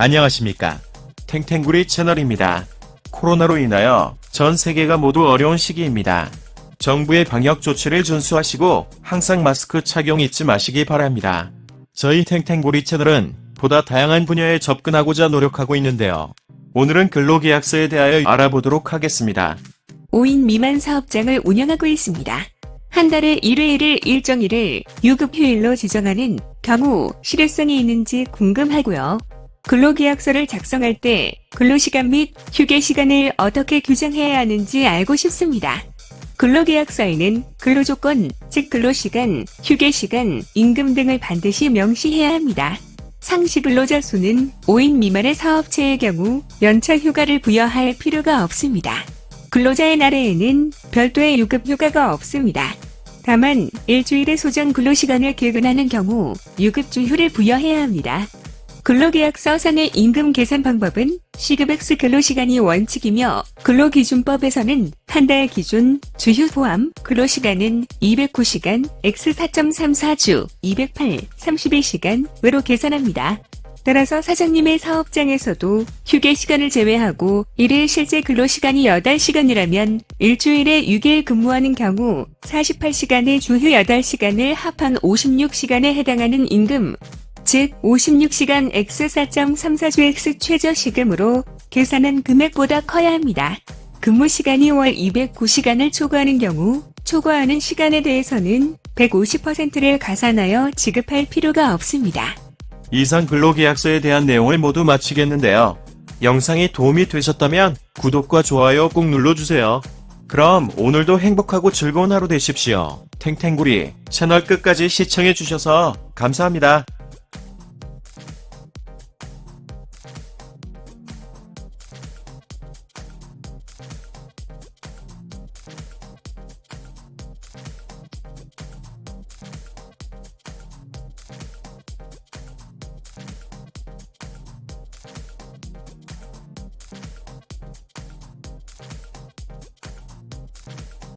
안녕하십니까. 탱탱구리 채널입니다. 코로나로 인하여 전 세계가 모두 어려운 시기입니다. 정부의 방역 조치를 준수하시고 항상 마스크 착용 잊지 마시기 바랍니다. 저희 탱탱구리 채널은 보다 다양한 분야에 접근하고자 노력하고 있는데요. 오늘은 근로계약서에 대하여 알아보도록 하겠습니다. 5인 미만 사업장을 운영하고 있습니다. 한 달에 1회일을 일정일을 유급휴일로 지정하는 경우 실효성이 있는지 궁금하고요. 근로계약서를 작성할 때 근로시간 및 휴게시간을 어떻게 규정해야 하는지 알고 싶습니다. 근로계약서에는 근로조건, 즉 근로시간, 휴게시간, 임금 등을 반드시 명시해야 합니다. 상시 근로자 수는 5인 미만의 사업체의 경우 연차 휴가를 부여할 필요가 없습니다. 근로자의 나라에는 별도의 유급 휴가가 없습니다. 다만 일주일의 소정 근로시간을 개근하는 경우 유급 주휴를 부여해야 합니다. 근로계약서상의 임금 계산 방법은 시급X 근로시간이 원칙이며 근로기준법에서는 한 달 기준 주휴 포함 근로시간은 209시간 X 4.34주 208 31시간으로 계산합니다. 따라서 사장님의 사업장에서도 휴게 시간을 제외하고 일일 실제 근로시간이 8시간이라면 일주일에 6일 근무하는 경우 48시간의 주휴 8시간을 합한 56시간에 해당하는 임금, 즉 56시간 X 4.34주 X 최저 시금으로 계산한 금액보다 커야 합니다. 근무 시간이 월 209시간을 초과하는 경우 초과하는 시간에 대해서는 150%를 가산하여 지급할 필요가 없습니다. 이상 근로계약서에 대한 내용을 모두 마치겠는데요. 영상이 도움이 되셨다면 구독과 좋아요 꼭 눌러주세요. 그럼 오늘도 행복하고 즐거운 하루 되십시오. 탱탱구리 채널 끝까지 시청해주셔서 감사합니다.